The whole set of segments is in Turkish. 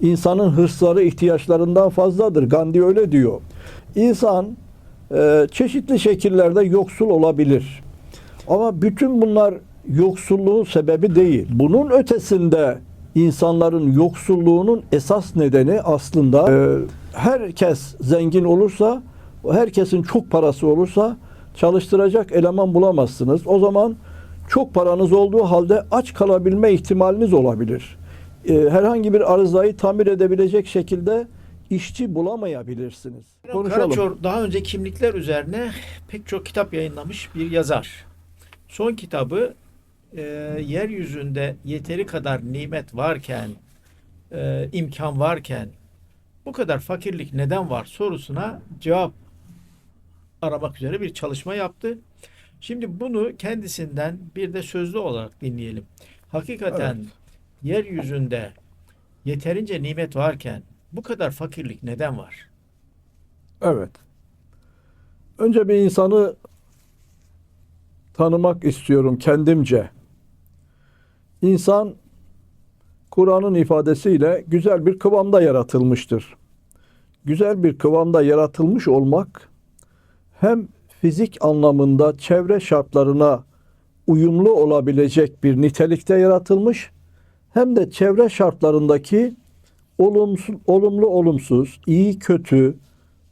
insanın hırsları ihtiyaçlarından fazladır. Gandhi öyle diyor. İnsan e, çeşitli şekillerde yoksul olabilir. Ama bütün bunlar yoksulluğun sebebi değil. Bunun ötesinde insanların yoksulluğunun esas nedeni aslında e, herkes zengin olursa, herkesin çok parası olursa çalıştıracak eleman bulamazsınız. O zaman çok paranız olduğu halde aç kalabilme ihtimaliniz olabilir. E, herhangi bir arızayı tamir edebilecek şekilde işçi bulamayabilirsiniz. Konuşalım. Karaçor daha önce kimlikler üzerine pek çok kitap yayınlamış bir yazar. Son kitabı e, yeryüzünde yeteri kadar nimet varken, e, imkan varken bu kadar fakirlik neden var sorusuna cevap aramak üzere bir çalışma yaptı. Şimdi bunu kendisinden bir de sözlü olarak dinleyelim. Hakikaten Evet. Yeryüzünde yeterince nimet varken bu kadar fakirlik neden var? Evet. Önce bir insanı tanımak istiyorum kendimce. İnsan Kur'an'ın ifadesiyle güzel bir kıvamda yaratılmıştır. Güzel bir kıvamda yaratılmış olmak hem fizik anlamında çevre şartlarına uyumlu olabilecek bir nitelikte yaratılmış hem de çevre şartlarındaki olumsuz, olumlu olumsuz, iyi kötü,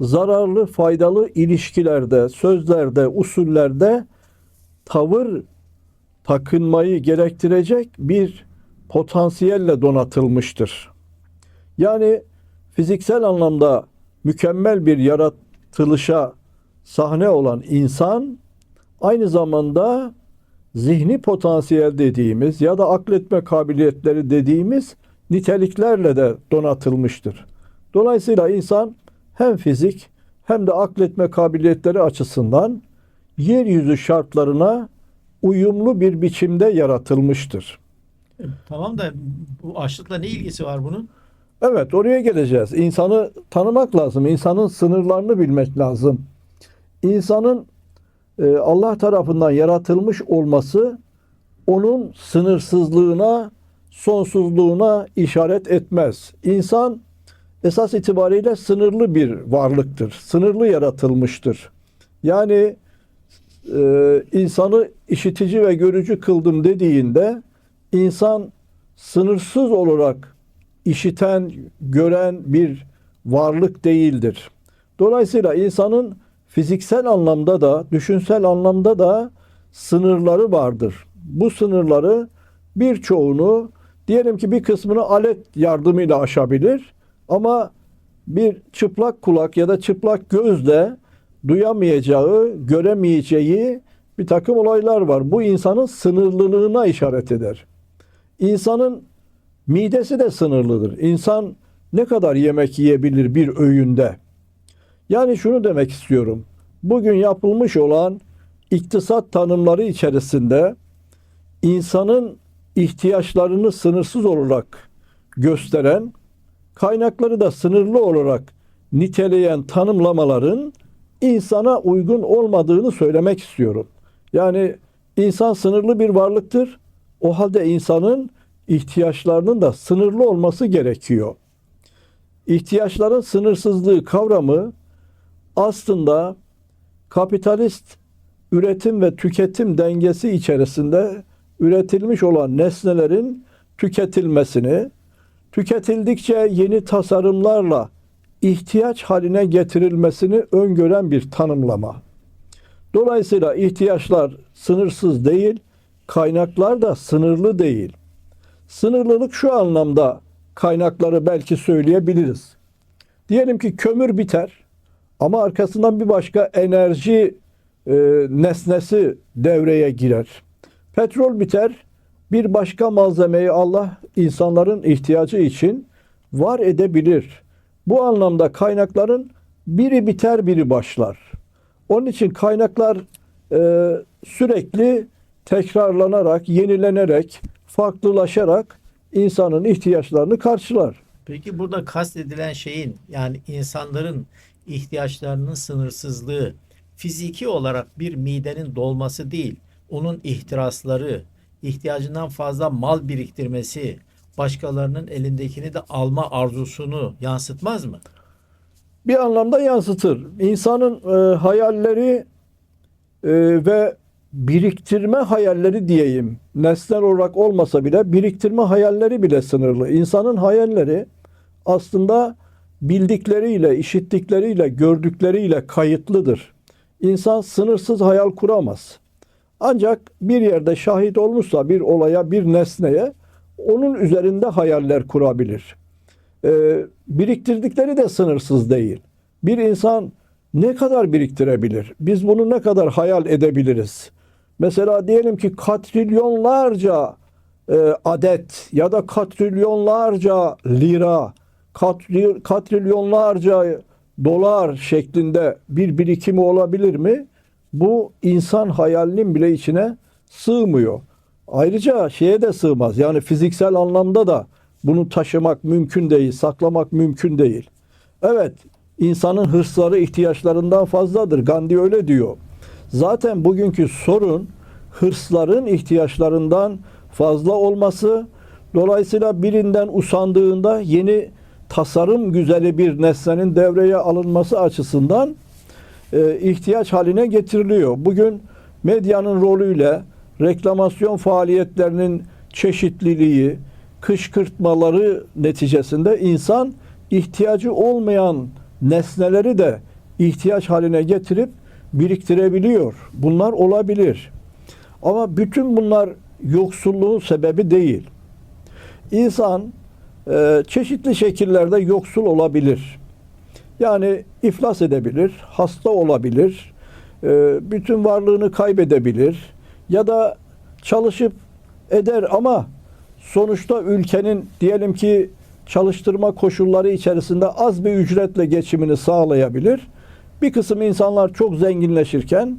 zararlı faydalı ilişkilerde, sözlerde, usullerde tavır takınmayı gerektirecek bir potansiyelle donatılmıştır. Yani fiziksel anlamda mükemmel bir yaratılışa sahne olan insan aynı zamanda zihni potansiyel dediğimiz ya da akletme kabiliyetleri dediğimiz niteliklerle de donatılmıştır. Dolayısıyla insan hem fizik hem de akletme kabiliyetleri açısından yeryüzü şartlarına uyumlu bir biçimde yaratılmıştır. E, Tamam da bu açlıkla ne ilgisi var bunun? Evet oraya geleceğiz. İnsanı tanımak lazım. İnsanın sınırlarını bilmek lazım. İnsanın Allah tarafından yaratılmış olması onun sınırsızlığına, sonsuzluğuna işaret etmez. İnsan esas itibariyle sınırlı bir varlıktır. Sınırlı yaratılmıştır. Yani e, insanı işitici ve görücü kıldım dediğinde insan sınırsız olarak işiten, gören bir varlık değildir. Dolayısıyla insanın fiziksel anlamda da, düşünsel anlamda da sınırları vardır. Bu sınırları birçoğunu diyelim ki bir kısmını alet yardımıyla aşabilir ama bir çıplak kulak ya da çıplak gözle duyamayacağı, göremeyeceği bir takım olaylar var. Bu insanın sınırlılığına işaret eder. İnsanın midesi de sınırlıdır. İnsan ne kadar yemek yiyebilir bir öğünde? Yani şunu demek istiyorum. Bugün yapılmış olan iktisat tanımları içerisinde insanın ihtiyaçlarını sınırsız olarak gösteren, kaynakları da sınırlı olarak niteleyen tanımlamaların insana uygun olmadığını söylemek istiyorum. Yani insan sınırlı bir varlıktır. O halde insanın ihtiyaçlarının da sınırlı olması gerekiyor. İhtiyaçların sınırsızlığı kavramı aslında kapitalist üretim ve tüketim dengesi içerisinde üretilmiş olan nesnelerin tüketilmesini, tüketildikçe yeni tasarımlarla ihtiyaç haline getirilmesini öngören bir tanımlama. Dolayısıyla ihtiyaçlar sınırsız değil, kaynaklar da sınırlı değil. Sınırlılık şu anlamda kaynakları belki söyleyebiliriz. Diyelim ki kömür biter ama arkasından bir başka enerji e, nesnesi devreye girer. Petrol biter, bir başka malzemeyi Allah insanların ihtiyacı için var edebilir. Bu anlamda kaynakların biri biter biri başlar. Onun için kaynaklar e, sürekli tekrarlanarak, yenilenerek, farklılaşarak insanın ihtiyaçlarını karşılar. Peki burada kastedilen şeyin yani insanların ihtiyaçlarının sınırsızlığı fiziki olarak bir midenin dolması değil, onun ihtirasları, ihtiyacından fazla mal biriktirmesi, başkalarının elindekini de alma arzusunu yansıtmaz mı? bir anlamda yansıtır. İnsanın e, hayalleri e, ve biriktirme hayalleri diyeyim. Nesnel olarak olmasa bile biriktirme hayalleri bile sınırlı. İnsanın hayalleri aslında bildikleriyle, işittikleriyle, gördükleriyle kayıtlıdır. İnsan sınırsız hayal kuramaz. Ancak bir yerde şahit olmuşsa bir olaya, bir nesneye onun üzerinde hayaller kurabilir. Ee, biriktirdikleri de sınırsız değil. Bir insan ne kadar biriktirebilir? Biz bunu ne kadar hayal edebiliriz? Mesela diyelim ki katrilyonlarca e, adet ya da katrilyonlarca lira, katri, katrilyonlarca dolar şeklinde bir birikimi olabilir mi? Bu insan hayalinin bile içine sığmıyor. Ayrıca şeye de sığmaz. Yani fiziksel anlamda da bunu taşımak mümkün değil, saklamak mümkün değil. Evet, insanın hırsları ihtiyaçlarından fazladır. Gandhi öyle diyor. Zaten bugünkü sorun hırsların ihtiyaçlarından fazla olması. Dolayısıyla birinden usandığında yeni tasarım güzeli bir nesnenin devreye alınması açısından e, ihtiyaç haline getiriliyor. Bugün medyanın rolüyle reklamasyon faaliyetlerinin çeşitliliği, kışkırtmaları neticesinde insan ihtiyacı olmayan nesneleri de ihtiyaç haline getirip biriktirebiliyor. Bunlar olabilir. Ama bütün bunlar yoksulluğun sebebi değil. İnsan e, çeşitli şekillerde yoksul olabilir. Yani iflas edebilir, hasta olabilir, e, bütün varlığını kaybedebilir ya da çalışıp eder ama sonuçta ülkenin diyelim ki çalıştırma koşulları içerisinde az bir ücretle geçimini sağlayabilir. Bir kısım insanlar çok zenginleşirken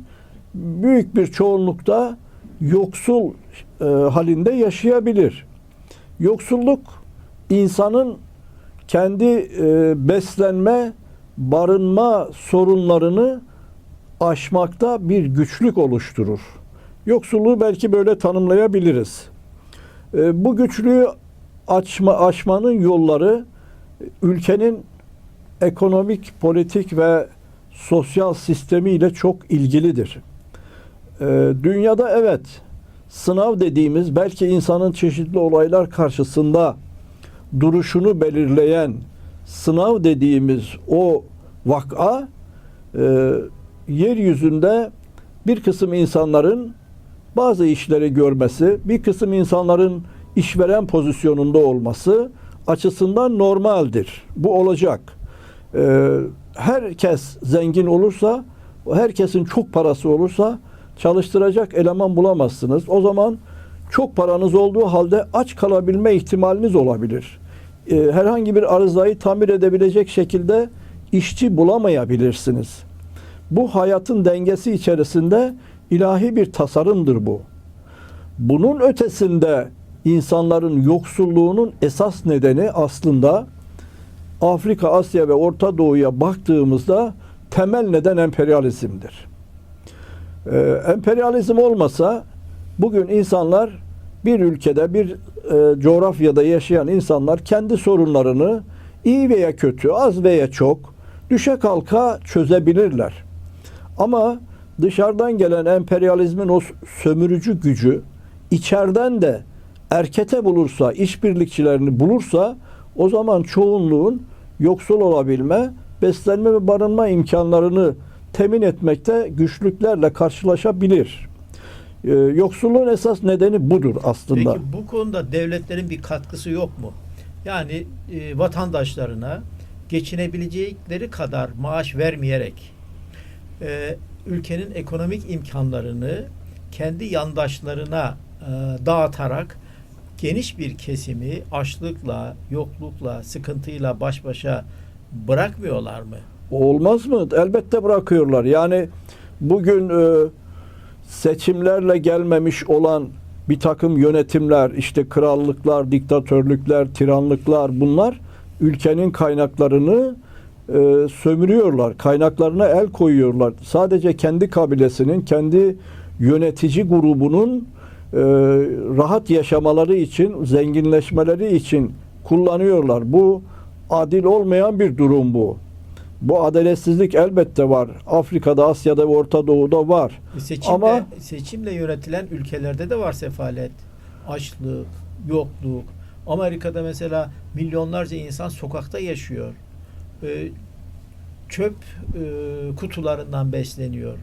büyük bir çoğunlukta yoksul e, halinde yaşayabilir. Yoksulluk insanın kendi e, beslenme, barınma sorunlarını aşmakta bir güçlük oluşturur. Yoksulluğu belki böyle tanımlayabiliriz. E, bu güçlüğü açma, aşmanın yolları ülkenin ekonomik, politik ve sosyal sistemiyle çok ilgilidir. E, dünyada evet sınav dediğimiz belki insanın çeşitli olaylar karşısında duruşunu belirleyen sınav dediğimiz o vaka e, yeryüzünde bir kısım insanların bazı işleri görmesi, bir kısım insanların işveren pozisyonunda olması açısından normaldir. Bu olacak. E, herkes zengin olursa, herkesin çok parası olursa çalıştıracak eleman bulamazsınız. O zaman çok paranız olduğu halde aç kalabilme ihtimaliniz olabilir. Ee, herhangi bir arızayı tamir edebilecek şekilde işçi bulamayabilirsiniz. Bu hayatın dengesi içerisinde ilahi bir tasarımdır bu. Bunun ötesinde insanların yoksulluğunun esas nedeni aslında Afrika, Asya ve Orta Doğu'ya baktığımızda temel neden emperyalizmdir. Ee, emperyalizm olmasa bugün insanlar bir ülkede bir e, coğrafyada yaşayan insanlar kendi sorunlarını iyi veya kötü, az veya çok düşe kalka çözebilirler. Ama dışarıdan gelen emperyalizmin o sömürücü gücü içeriden de erkete bulursa, işbirlikçilerini bulursa o zaman çoğunluğun yoksul olabilme, beslenme ve barınma imkanlarını temin etmekte güçlüklerle karşılaşabilir. Ee, yoksulluğun esas nedeni budur aslında. Peki bu konuda devletlerin bir katkısı yok mu? Yani e, vatandaşlarına geçinebilecekleri kadar maaş vermeyerek e, ülkenin ekonomik imkanlarını kendi yandaşlarına e, dağıtarak geniş bir kesimi açlıkla, yoklukla, sıkıntıyla baş başa bırakmıyorlar mı? Olmaz mı? Elbette bırakıyorlar. Yani bugün e, seçimlerle gelmemiş olan bir takım yönetimler, işte krallıklar, diktatörlükler, tiranlıklar bunlar ülkenin kaynaklarını e, sömürüyorlar. Kaynaklarına el koyuyorlar. Sadece kendi kabilesinin, kendi yönetici grubunun rahat yaşamaları için, zenginleşmeleri için kullanıyorlar. Bu adil olmayan bir durum bu. Bu adaletsizlik elbette var. Afrika'da, Asya'da, Orta Doğu'da var. E, Seçimle, Ama- seçimle yönetilen ülkelerde de var sefalet, açlık, yokluk. Amerika'da mesela milyonlarca insan sokakta yaşıyor. E, çöp e, kutularından besleniyor.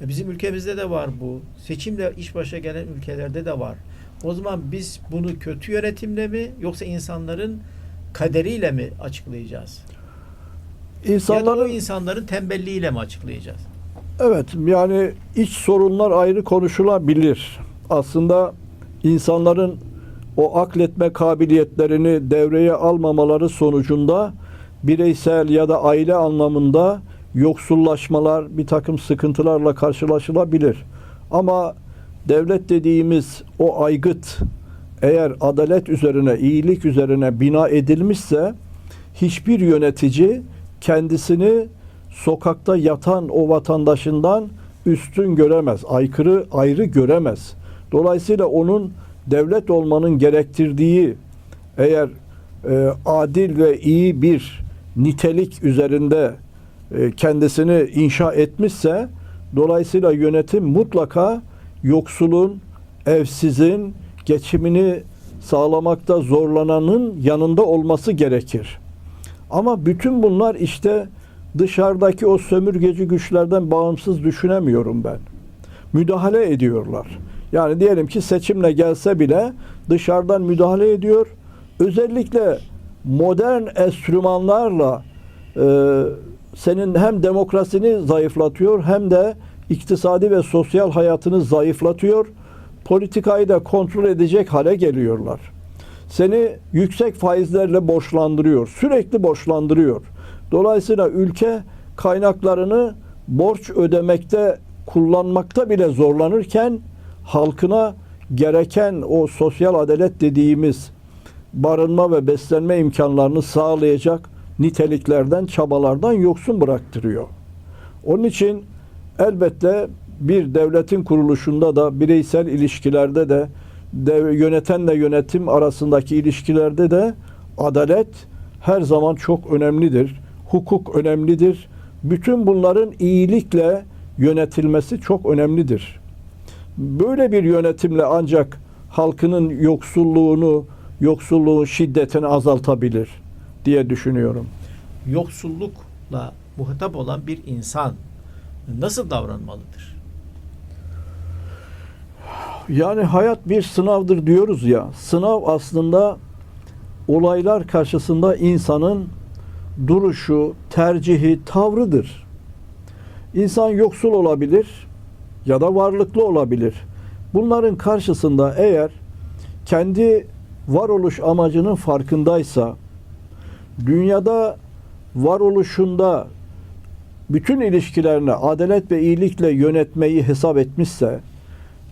E, bizim ülkemizde de var bu. Seçimle iş başa gelen ülkelerde de var. O zaman biz bunu kötü yönetimle mi yoksa insanların kaderiyle mi açıklayacağız? Ya da o İnsanların insanların tembelliğiyle mi açıklayacağız? Evet yani iç sorunlar ayrı konuşulabilir. Aslında insanların o akletme kabiliyetlerini devreye almamaları sonucunda bireysel ya da aile anlamında yoksullaşmalar, bir takım sıkıntılarla karşılaşılabilir. Ama devlet dediğimiz o aygıt eğer adalet üzerine, iyilik üzerine bina edilmişse hiçbir yönetici kendisini sokakta yatan o vatandaşından üstün göremez, aykırı ayrı göremez. Dolayısıyla onun devlet olmanın gerektirdiği eğer e, adil ve iyi bir nitelik üzerinde e, kendisini inşa etmişse dolayısıyla yönetim mutlaka yoksulun, evsizin geçimini sağlamakta zorlananın yanında olması gerekir. Ama bütün bunlar işte dışarıdaki o sömürgeci güçlerden bağımsız düşünemiyorum ben. Müdahale ediyorlar. Yani diyelim ki seçimle gelse bile dışarıdan müdahale ediyor. Özellikle modern enstrümanlarla e, senin hem demokrasini zayıflatıyor hem de iktisadi ve sosyal hayatını zayıflatıyor. Politikayı da kontrol edecek hale geliyorlar. Seni yüksek faizlerle borçlandırıyor. Sürekli borçlandırıyor. Dolayısıyla ülke kaynaklarını borç ödemekte kullanmakta bile zorlanırken halkına gereken o sosyal adalet dediğimiz barınma ve beslenme imkanlarını sağlayacak niteliklerden, çabalardan yoksun bıraktırıyor. Onun için elbette bir devletin kuruluşunda da bireysel ilişkilerde de dev, yönetenle yönetim arasındaki ilişkilerde de adalet her zaman çok önemlidir. Hukuk önemlidir. Bütün bunların iyilikle yönetilmesi çok önemlidir. Böyle bir yönetimle ancak halkının yoksulluğunu, yoksulluğun şiddetini azaltabilir diye düşünüyorum. Yoksullukla muhatap olan bir insan nasıl davranmalıdır? Yani hayat bir sınavdır diyoruz ya. Sınav aslında olaylar karşısında insanın duruşu, tercihi, tavrıdır. İnsan yoksul olabilir ya da varlıklı olabilir. Bunların karşısında eğer kendi varoluş amacının farkındaysa, dünyada varoluşunda bütün ilişkilerini adalet ve iyilikle yönetmeyi hesap etmişse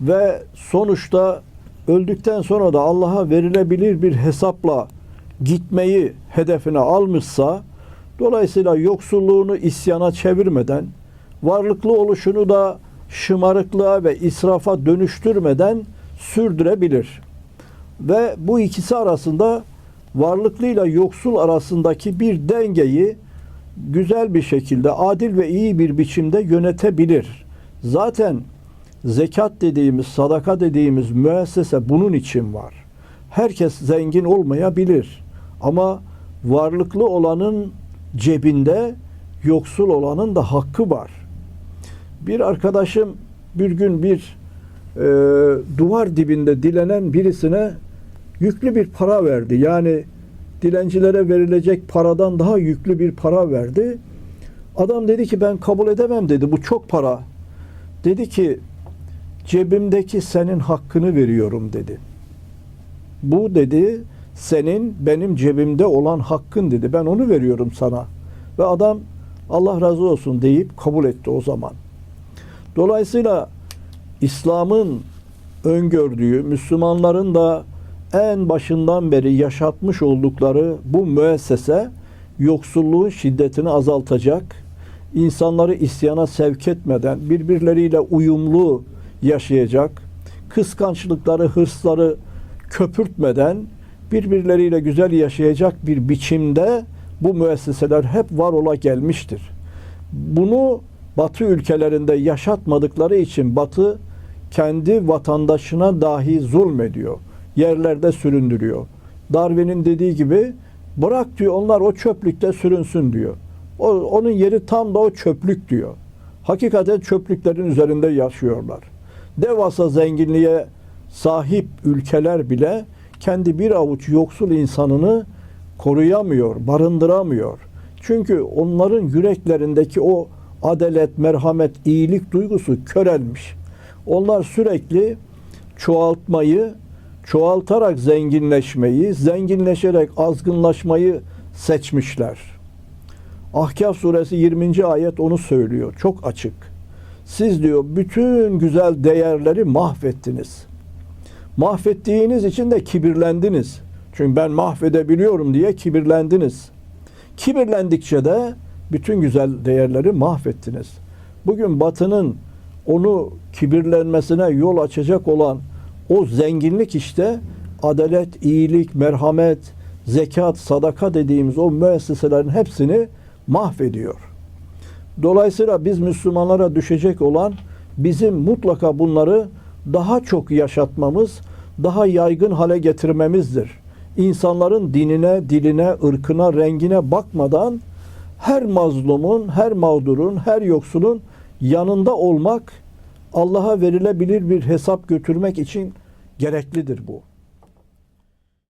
ve sonuçta öldükten sonra da Allah'a verilebilir bir hesapla gitmeyi hedefine almışsa dolayısıyla yoksulluğunu isyana çevirmeden varlıklı oluşunu da şımarıklığa ve israfa dönüştürmeden sürdürebilir. Ve bu ikisi arasında varlıklıyla yoksul arasındaki bir dengeyi güzel bir şekilde adil ve iyi bir biçimde yönetebilir. Zaten zekat dediğimiz, sadaka dediğimiz müessese bunun için var. Herkes zengin olmayabilir ama varlıklı olanın cebinde yoksul olanın da hakkı var. Bir arkadaşım bir gün bir e, duvar dibinde dilenen birisine yüklü bir para verdi. Yani dilencilere verilecek paradan daha yüklü bir para verdi. Adam dedi ki ben kabul edemem dedi. Bu çok para. Dedi ki cebimdeki senin hakkını veriyorum dedi. Bu dedi senin benim cebimde olan hakkın dedi. Ben onu veriyorum sana. Ve adam Allah razı olsun deyip kabul etti o zaman. Dolayısıyla İslam'ın öngördüğü, Müslümanların da en başından beri yaşatmış oldukları bu müessese yoksulluğun şiddetini azaltacak, insanları isyana sevk etmeden birbirleriyle uyumlu yaşayacak, kıskançlıkları, hırsları köpürtmeden birbirleriyle güzel yaşayacak bir biçimde bu müesseseler hep var ola gelmiştir. Bunu Batı ülkelerinde yaşatmadıkları için Batı kendi vatandaşına dahi zulmediyor. Yerlerde süründürüyor. Darwin'in dediği gibi bırak diyor onlar o çöplükte sürünsün diyor. O, onun yeri tam da o çöplük diyor. Hakikaten çöplüklerin üzerinde yaşıyorlar. Devasa zenginliğe sahip ülkeler bile kendi bir avuç yoksul insanını koruyamıyor, barındıramıyor. Çünkü onların yüreklerindeki o adalet, merhamet, iyilik duygusu körelmiş. Onlar sürekli çoğaltmayı, çoğaltarak zenginleşmeyi, zenginleşerek azgınlaşmayı seçmişler. Ahkaf suresi 20. ayet onu söylüyor. Çok açık. Siz diyor bütün güzel değerleri mahvettiniz. Mahvettiğiniz için de kibirlendiniz. Çünkü ben mahvedebiliyorum diye kibirlendiniz. Kibirlendikçe de bütün güzel değerleri mahvettiniz. Bugün Batı'nın onu kibirlenmesine yol açacak olan o zenginlik işte adalet, iyilik, merhamet, zekat, sadaka dediğimiz o müesseselerin hepsini mahvediyor. Dolayısıyla biz Müslümanlara düşecek olan bizim mutlaka bunları daha çok yaşatmamız, daha yaygın hale getirmemizdir. İnsanların dinine, diline, ırkına, rengine bakmadan her mazlumun, her mağdurun, her yoksulun yanında olmak Allah'a verilebilir bir hesap götürmek için gereklidir bu.